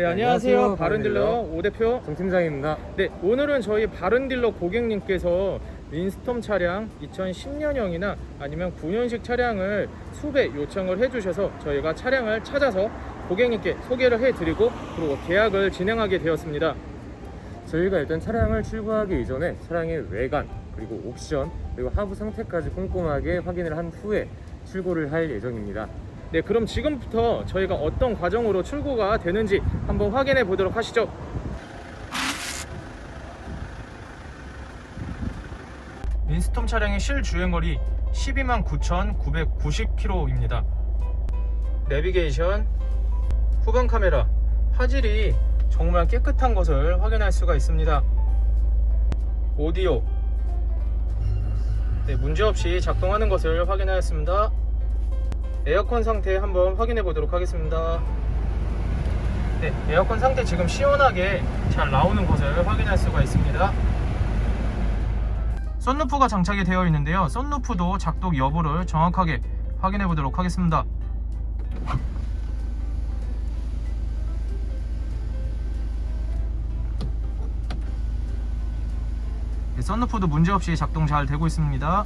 네, 안녕하세요. 안녕하세요. 바른딜러 바른딜러. 오 대표. 정 팀장입니다. 네, 오늘은 저희 바른딜러 고객님께서 윈스톰 차량 2010년형이나 아니면 9년식 차량을 수배 요청을 해주셔서 저희가 차량을 찾아서 고객님께 소개를 해드리고 그리고 계약을 진행하게 되었습니다. 저희가 일단 차량을 출고하기 이전에 차량의 외관 그리고 옵션 그리고 하부 상태까지 꼼꼼하게 확인을 한 후에 출고를 할 예정입니다. 네, 그럼 지금부터 저희가 어떤 과정으로 출고가 되는지 한번 확인해 보도록 하시죠. 윈스톰 차량의 실주행거리 12만 9,990km입니다. 내비게이션, 후방 카메라, 화질이 정말 깨끗한 것을 확인할 수가 있습니다. 오디오, 네, 문제없이 작동하는 것을 확인하였습니다. 에어컨 상태 한번 확인해 보도록 하겠습니다. 네, 에어컨 상태 지금 시원하게 잘 나오는 것을 확인할 수가 있습니다. 썬루프가 장착이 되어 있는데요. 썬루프도 작동 여부를 정확하게 확인해 보도록 하겠습니다. 네, 썬루프도 문제없이 작동 잘 되고 있습니다.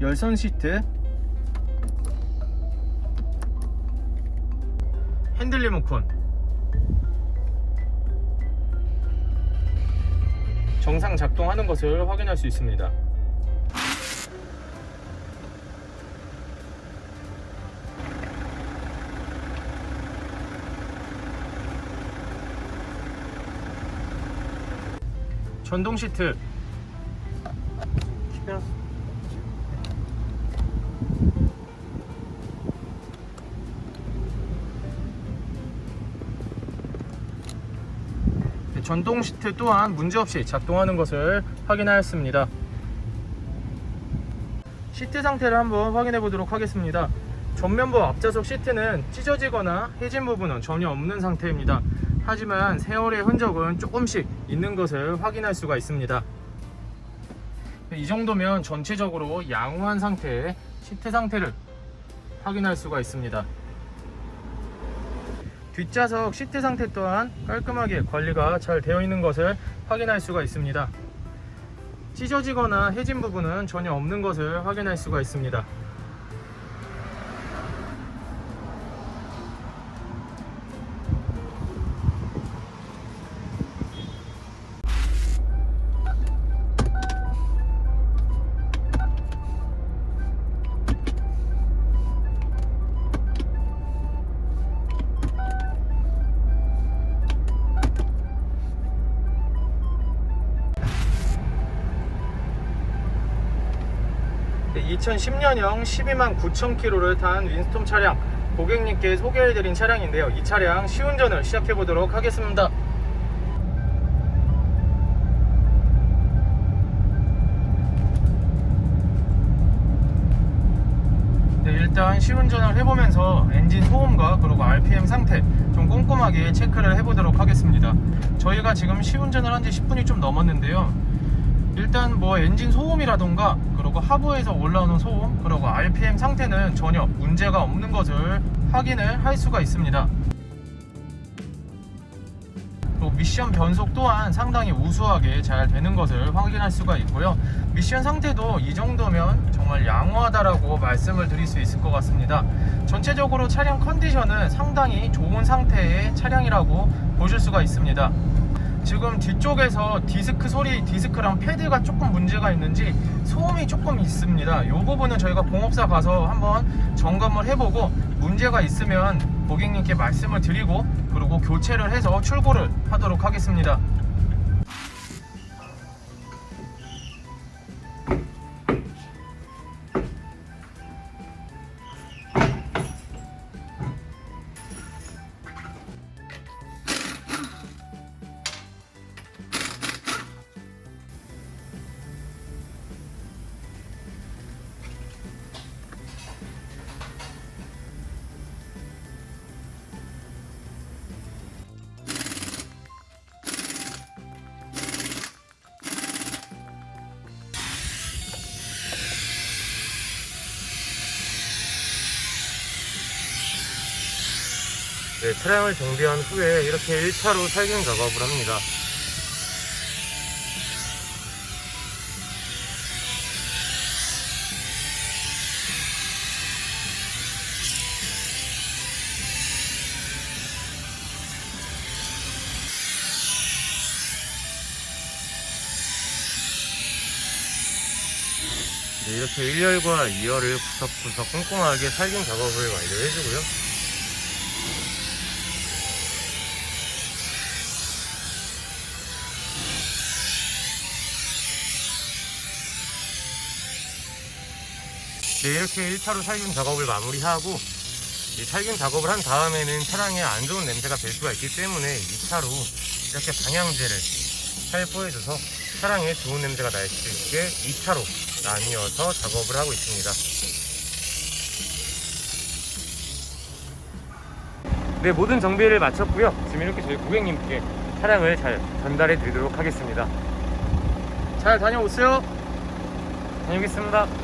열선 시트 핸들 리모컨 정상 작동하는 것을 확인할 수 있습니다. 전동 시트 전동 시트 또한 문제없이 작동하는 것을 확인하였습니다. 시트 상태를 한번 확인해 보도록 하겠습니다. 전면부 앞좌석 시트는 찢어지거나 해진 부분은 전혀 없는 상태입니다. 하지만 세월의 흔적은 조금씩 있는 것을 확인할 수가 있습니다. 네, 이 정도면 전체적으로 양호한 상태의 시트 상태를 확인할 수가 있습니다. 뒷좌석 시트 상태 또한 깔끔하게 관리가 잘 되어 있는 것을 확인할 수가 있습니다. 찢어지거나 해진 부분은 전혀 없는 것을 확인할 수가 있습니다. 2010년형 12만 9천 킬로를 탄 윈스톰 차량 고객님께 소개해드린 차량인데요. 이 차량 시운전을 시작해 보도록 하겠습니다. 네, 일단 시운전을 해보면서 엔진 소음과 그리고 RPM 상태 좀 꼼꼼하게 체크를 해보도록 하겠습니다. 저희가 지금 시운전을 한 지 10분이 좀 넘었는데요. 일단 뭐 엔진 소음이라던가 그리고 하부에서 올라오는 소음 그리고 RPM 상태는 전혀 문제가 없는 것을 확인을 할 수가 있습니다. 또 미션 변속 또한 상당히 우수하게 잘 되는 것을 확인할 수가 있고요. 미션 상태도 이 정도면 정말 양호하다라고 말씀을 드릴 수 있을 것 같습니다. 전체적으로 차량 컨디션은 상당히 좋은 상태의 차량이라고 보실 수가 있습니다. 지금 뒤쪽에서 디스크 소리, 디스크랑 패드가 조금 문제가 있는지 소음이 조금 있습니다. 이 부분은 저희가 공업사 가서 한번 점검을 해보고 문제가 있으면 고객님께 말씀을 드리고 그리고 교체를 해서 출고를 하도록 하겠습니다. 네, 차량을 정비한 후에 이렇게 1차로 살균 작업을 합니다. 네, 이렇게 1열과 2열을 구석구석 꼼꼼하게 살균 작업을 완료해주고요. 네, 이렇게 1차로 살균 작업을 마무리하고 이 살균 작업을 한 다음에는 차량에 안 좋은 냄새가 될 수가 있기 때문에 2차로 이렇게 방향제를 살포해줘서 차량에 좋은 냄새가 날 수 있게 2차로 나뉘어서 작업을 하고 있습니다. 네, 모든 정비를 마쳤고요. 지금 이렇게 저희 고객님께 차량을 잘 전달해 드리도록 하겠습니다. 잘 다녀오세요. 다녀오겠습니다.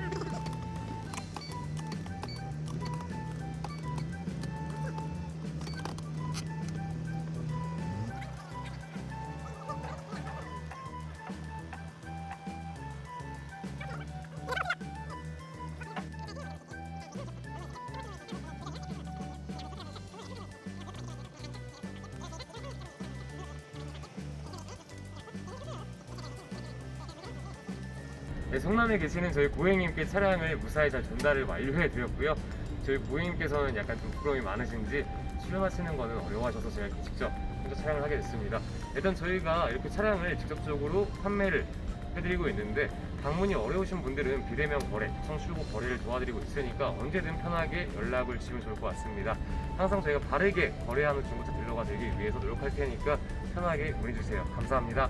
네, 성남에 계시는 저희 고객님께 차량을 무사히 잘 전달을 완료해 드렸고요. 저희 고객님께서는 약간 좀 부끄러움이 많으신지 출연하시는 거는 어려워하셔서 제가 직접 혼자 촬영을 하게 됐습니다. 일단 저희가 이렇게 차량을 직접적으로 판매를 해드리고 있는데 방문이 어려우신 분들은 비대면 거래, 청출고 거래를 도와드리고 있으니까 언제든 편하게 연락을 주시면 좋을 것 같습니다. 항상 저희가 바르게 거래하는 중고차 딜러가 되기 위해서 노력할 테니까 편하게 문의주세요. 감사합니다.